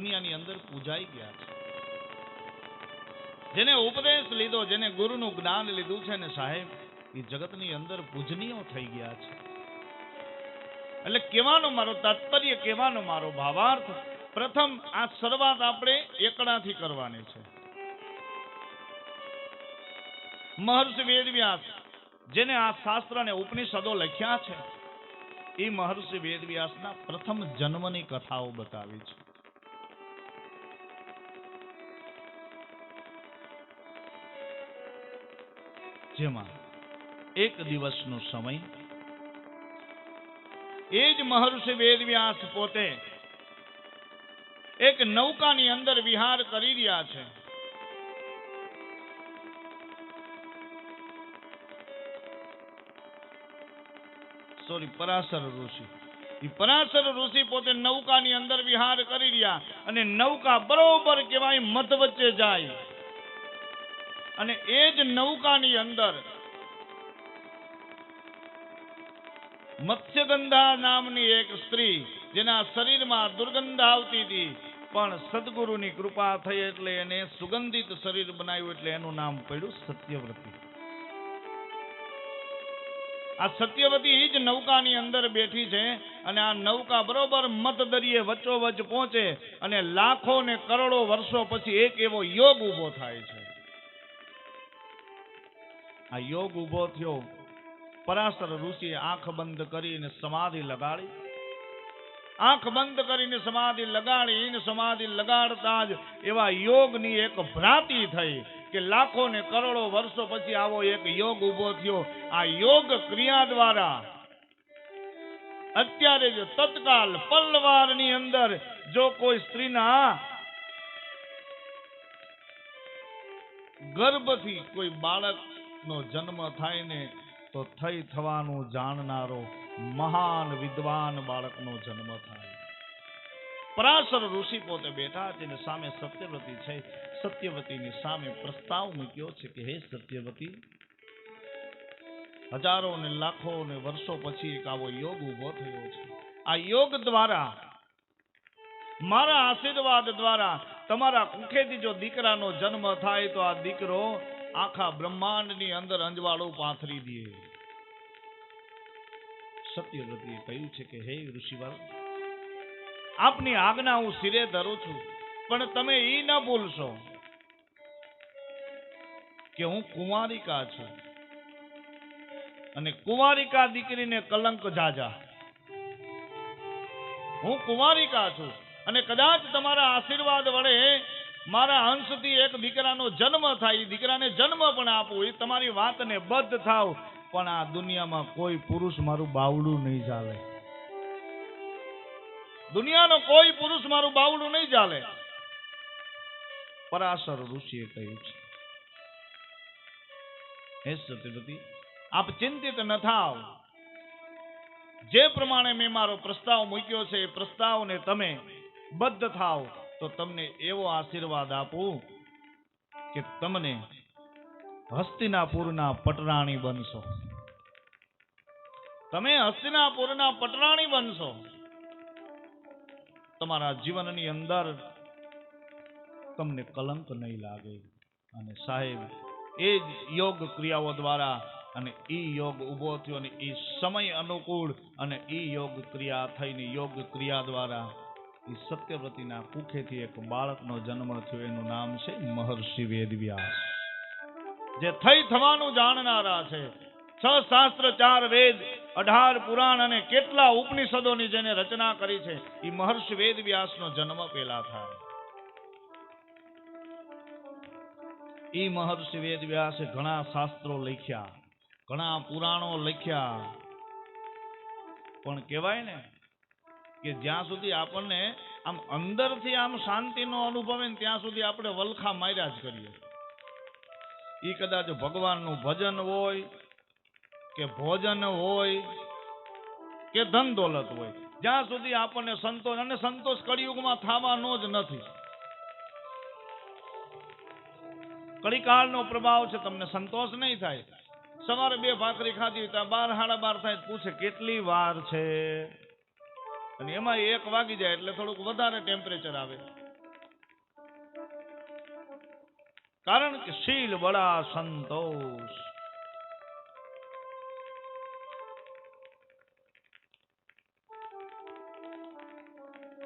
દુનિયાની અંદર પૂજાઈ ગયા છે. જેને ઉપદેશ લીધો, જેને ગુરુનું જ્ઞાન લીધું છે ને સાહેબ, એ જગતની અંદર પૂજનીયો થઈ ગયા છે. એટલે કહેવાનો મારો તાત્પર્ય, કહેવાનો મારો ભાવાર્થ, પ્રથમ આ શરૂઆત આપણે એકડાથી કરવાની છે. મહર્ષિ વેદવ્યાસ, જેને આ શાસ્ત્ર અને ઉપનિષદો લખ્યા છે, એ મહર્ષિ વેદવ્યાસના પ્રથમ જન્મની કથાઓ બતાવી છે. જેમાં એક દિવસનો સમય. એ જ મહર્ષિ વેદવ્યાસ પોતે એક નૌકાની અંદર વિહાર કરી રહ્યા છે. સોરી પરાશર ઋષિ. પરાશર ઋષિ પોતે નૌકાની અંદર વિહાર કરી રહ્યા અને નૌકા બરોબર કહેવાય મત વચ્ચે જાય. અને એ જ નૌકાની અંદર મત્સ્યગંધા નામની એક સ્ત્રી, જેના શરીરમાં દુર્ગંધ આવતી હતી, પણ સદગુરુની કૃપા થઈ એટલે એને સુગંધિત શરીર બનાવ્યું એટલે એનું નામ પડ્યું સત્યવ્રતી આ સત્યવતી જ નૌકાની અંદર બેઠી છે અને આ નૌકા બરોબર મતદરિયે વચ્ચોવચ પહોંચે અને લાખો ને કરોડો વર્ષો પછી એક એવો યોગ ઊભો થાય છે. આ યોગ ઊભો થયો. પરાશર ઋષિએ આંખ બંધ કરીને સમાધિ લગાડી. આંખ બંધ કરીને સમાધિ લગાડી ને સમાધિ લગાડતા જ એવા યોગની એક ભ્રાંતિ થઈ કે લાખો ને કરોડો વર્ષો પછી આવો એક યોગ ઊભો થયો. આ યોગ ક્રિયા દ્વારા અત્યારે જો તત્કાલ પલવારની અંદર જો કોઈ સ્ત્રીના ગર્ભથી કોઈ બાળકનો જન્મ થાય ને તો થઈ થવાનું જાણનારો મહાન વિદ્વાન બાળકનો જન્મ થાય. પરાશર ઋષિ પોતે બેઠા છે સામે સત્યવતી છે. સત્યવતીની સામે પ્રસ્તાવ મૂક્યો છે કે હે સત્યવતી, હજારો ને લાખો ને વર્ષો પછી એક આવો યોગ ઊભો થયો છે. આ યોગ દ્વારા, મારા આશીર્વાદ દ્વારા તમારા કુખેથી જો દીકરાનો જન્મ થાય તો આ દીકરો આખા બ્રહ્માંડની અંદર અંજવાળો પાથરી દે. સત્યવતીએ કહ્યું છે કે, હે ઋષિવર આપની આજ્ઞા હું સિરે ધરું છું, પણ તમે એ ન ભૂલશો કે હું કુંવારિકા છું. અને કુંવારિકા દીકરીને કલંક જાજા. હું કુંવારિકા છું. અને કદાચ તમારા આશીર્વાદ વડે મારા હંસથી એક દીકરાનો જન્મ થાય એ દીકરાને જન્મ પણ આપું એ તમારી વાતને બદ્ધ થાવ. પણ આ દુનિયામાં કોઈ પુરુષ મારું બાવડું નહીં ચાલે. દુનિયાનો કોઈ પુરુષ મારું બાવડું નહીં ચાલે. પરાશર ઋષિએ કહ્યું છે. હે સત્યવતી, આપ ચિંતિત ન થાવ. જે પ્રમાણે મેં મારો પ્રસ્તાવ મૂક્યો છે, એ પ્રસ્તાવને તમે બદ્ધ થાવ. તો તમને એવો આશીર્વાદ આપું કે તમને હસ્તિનાપુરના પટરાણી બનશો. તમે હસ્તિનાપુરના પટરાણી બનશો. તમારા જીવનની અંદર તમને કલંક નહીં લાગે અને સાહેબ, એ જ યોગ ક્રિયાઓ દ્વારા અને ઈ યોગ ઊભો થયો અને ઈ સમય અનુકૂળ અને ઈ યોગ ક્રિયા થઈને યોગ ક્રિયા દ્વારા ઈ સત્યવ્રતીના કુખેથી એક બાળકનો જન્મ થયો. એનું નામ છે મહર્ષિ વેદવ્યાસ. જે થઈ થવાનું જાણનારા છે. છ શાસ્ત્ર, ચાર વેદ, અઢાર પુરાણ અને કેટલા ઉપનિષદોની જેને રચના કરી છે, એ મહર્ષિ વેદવ્યાસનો જન્મ પેલા થાય. એ મહર્ષિ વેદવ્યાસે ઘણા શાસ્ત્રો લખ્યા, ઘણા પુરાણો લખ્યા. પણ કહેવાય ને કે જ્યાં સુધી આપણને આમ અંદરથી આમ શાંતિનો અનુભવે ને ત્યાં સુધી આપણે વલખા માર્યા જ કરીએ. એ કદાચ ભગવાનનું ભજન હોય, કે ભોજન હોય, કે ધન દોલત હોય, જ્યાં સુધી આપણને સંતોષ, અને સંતોષ કળિયુગમાં થવાનો જ નથી. કળીકાળનો પ્રભાવ છે, તમને સંતોષ નહીં થાય. સવારે બે ભાખરી ખાધી હોય તો બાર હાડા બાર થાય, પૂછે કેટલી વાર છે? અને એમાં એક વાગી જાય એટલે થોડુંક વધારે ટેમ્પરેચર આવે. કારણ કે શીલ બળા સંતોષ.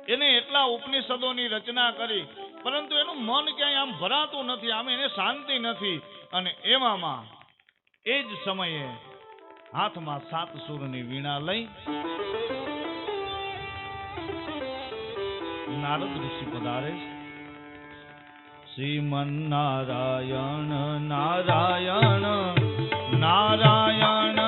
એને એટલા ઉપનિષદોની રચના કરી, પરંતુ એનું મન ક્યાંય આમ ભરાતું નથી, આમ એને શાંતિ નથી. અને એવામાં એ જ સમયે હાથમાં સાત સુરની વીણા લઈ નારદ ઋષિ પધારે. શ્રીમન નારાયણ નારાયણ નારાયણ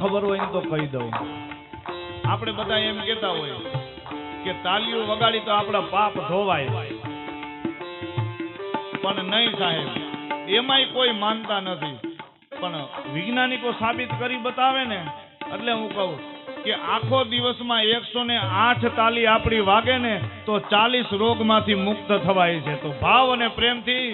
ખબર હોય ને તો કહી દઉં. આપણે બધા એમ કહેતા હોય કે તાલીઓ વગાડી તો આપણા પાપ ધોવાય. પણ નહીં સાહેબ, એમાંય કોઈ માનતા નથી. પણ વૈજ્ઞાનિકો સાબિત કરી બતાવે ને, એટલે હું કહું કે આખો દિવસમાં એકસો ને આઠ તાલી આપણી વાગે ને તો ચાલીસ રોગમાંથી મુક્ત થવાય છે. તો ભાવ અને પ્રેમથી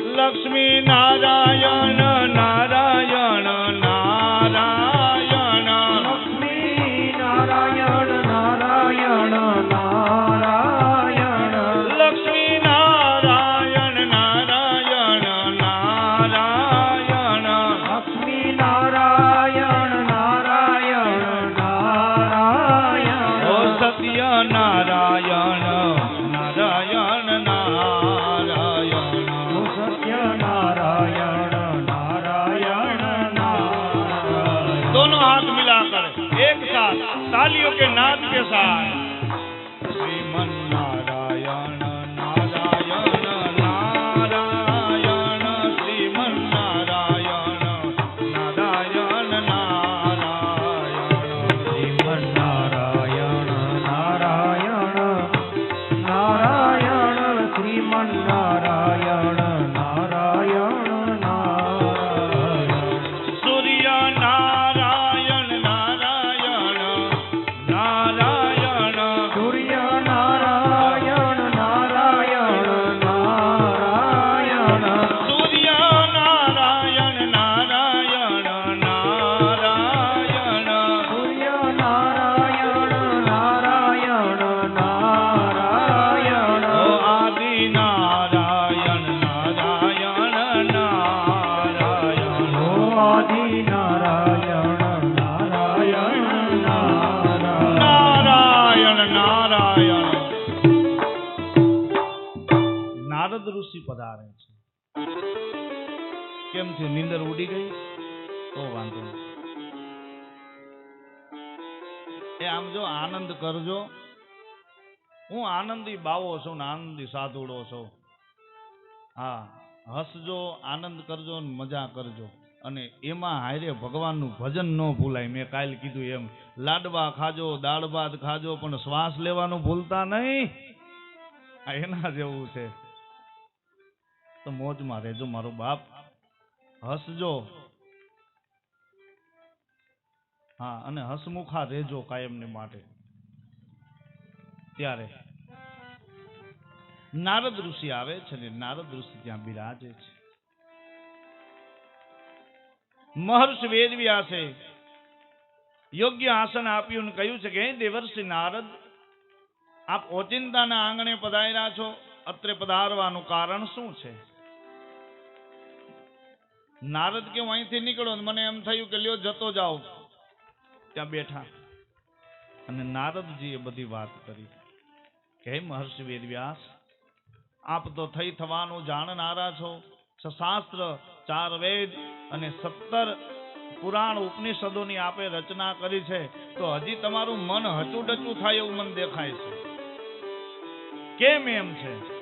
લક્ષ્મી નારાયણ નારાયણ નારાયણ. લક્ષ્મી નારાયણ નારાયણ નારાયણ. લક્ષ્મી નારાયણ નારાયણ નારાયણ. લક્ષ્મી નારાયણ નારાયણ નારાયણ. સત્ય નારાયણ. કેમ છે? નીંદર ઉડી ગઈ? તો વાંધો એ આમ જો આનંદ કરજો. હું આનંદી બાવો છું ને આનંદી સાધુડો છું. હા, હસજો, આનંદ કરજો મજા કરજો. અને એમાં હારે ભગવાનનું ભજન ન ભૂલાય. મેં કાલ કીધું એમ, લાડવા ખાજો, દાળ ભાત ખાજો, પણ શ્વાસ લેવાનું ભૂલતા નહીં. એના જેવું છે. તો મોજમાં રહેજો, મારો બાપ. હસજો. હા, અને હસમુખા રહેજો કાયમને માટે. ત્યારે. નારદ ઋષિ આવે છે ને નારદ ઋષિ ત્યાં બિરાજે છે. મહર્ષિ વેદવ્યાસે યોગ્ય આસન આપ્યું ને કહ્યું છે કે હે દેવર્ષિ નારદ, આપ ઓચિંતાના આંગણે પધાર્યા છો, અત્રે પધારવાનું કારણ શું છે? નારદ કે હું અહીંથી નીકળો મને એમ થયું કે લ્યો જતો જાઓ. ત્યાં બેઠા. અને નારદજીએ બધી વાત કરી. કે મહર્ષિ વેદવ્યાસ, આપ તો થઈ થવાનું જાણનારા છ. શાસ્ત્ર ચાર વેદ અને સત્તર પુરાણ ઉપનિષદોની આપે રચના કરી છે. તો હજી તમારું મન હચુડચું થાય એવું મને દેખાય છે. કેમ એમ છે?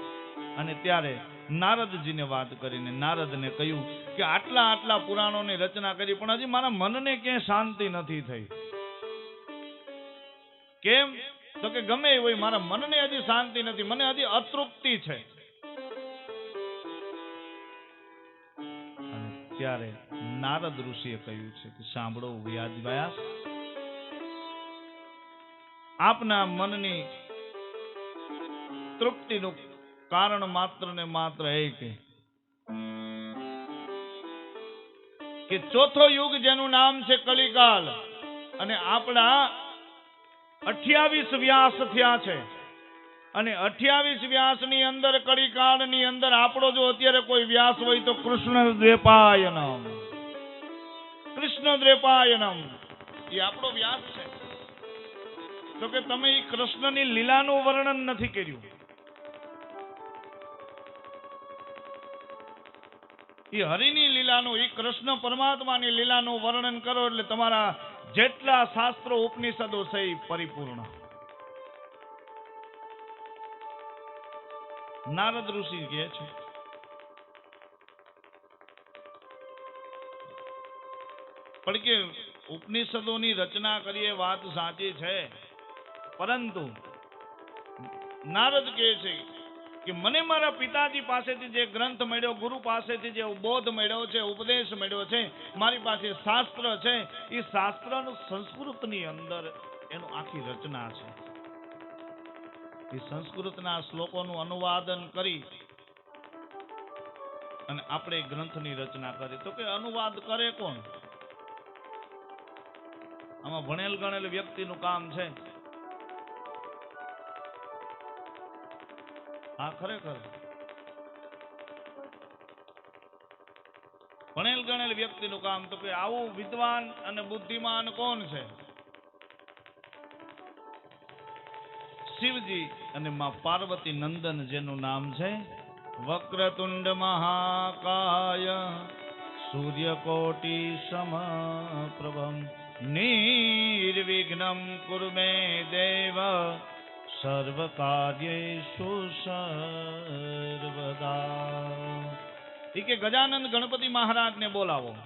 અને ત્યારે નારદજીને વાત કરીને નારદને કહ્યું કે આટલા આટલા પુરાણોની રચના કરી, પણ હજી મારા મનને ક્યાંય શાંતિ નથી થઈ. કેમ? તો કે ગમે એ હોય, મારા મનને હજી શાંતિ નથી, મને હજી અતૃપ્તિ છે. ત્યારે નારદ ઋષિએ કહ્યું છે કે સાંભળો વ્યાજ વ્યાસ આપના મનની તૃપ્તિનું કારણ માત્ર ને માત્ર એક કે ચોથો યુગ જેનું નામ છે કલિકાલ અને આપણા અઠ્યાવીસ વ્યાસ થયા છે. અને અઠ્યાવીસ વ્યાસની અંદર કળીકાળની અંદર આપણો જો અત્યારે કોઈ વ્યાસ હોય તો કૃષ્ણ દ્રેપાયનમ કૃષ્ણ દ્રેપાયનમ એ આપણો વ્યાસ છે. તો કે તમે એ કૃષ્ણની લીલાનું વર્ણન નથી કર્યું. એ હરિની લીલાનું, એ કૃષ્ણ પરમાત્માની લીલાનું વર્ણન કરો એટલે તમારા જેટલા શાસ્ત્રો ઉપનિષદો છે એ પરિપૂર્ણ. નારદ ઋષિ કહે છે, પણ કે ઉપનિષદોની રચના કરીએ વાત સાચી છે. પરંતુ નારદ કહે છે કે મને મારા પિતાજી પાસેથી જે ગ્રંથ મળ્યો, ગુરુ પાસેથી જે બોધ મળ્યો છે, ઉપદેશ મળ્યો છે, મારી પાસે શાસ્ત્ર છે, એ શાસ્ત્રનું સંસ્કૃતની અંદર એનું આખી રચના છે. એ સંસ્કૃતના શ્લોકોનું અનુવાદન કરી અને આપણે ગ્રંથની રચના કરી. તો કે અનુવાદ કરે કોણ? આમાં ભણેલ ગણેલ વ્યક્તિનું કામ છે. હા, ખરેખર. ભણેલ ગણેલ વ્યક્તિનું કામ તો કે આવું વિદ્વાન અને બુદ્ધિમાન કોણ છે? શિવજી અને માં પાર્વતી નંદન જેનું નામ છે વક્રતુંડ મહાકાય સૂર્યકોટી સમપ્રભમ નિર્વિઘ્નમ કુર્મે દેવ સર્વ કાર્યેષુ સર્વદા ઠીક ગજાનંદ ગણપતિ મહારાજને બોલાવો.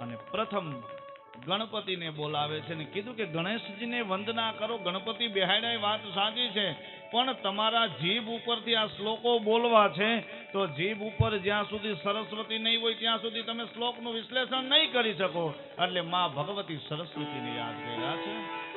અને પ્રથમ ગણપતિને બોલાવે છે ને કીધું કે ગણેશજીને વંદના કરો, ગણપતિ બેહાડાય વાત સાચી છે, પણ તમારા જીભ ઉપરથી આ શ્લોકો બોલવા છે, તો જીભ ઉપર જ્યાં સુધી સરસ્વતી નહીં હોય ત્યાં સુધી તમે શ્લોકનું વિશ્લેષણ નહીં કરી શકો. એટલે માં ભગવતી સરસ્વતીને યાદ કર્યા છે.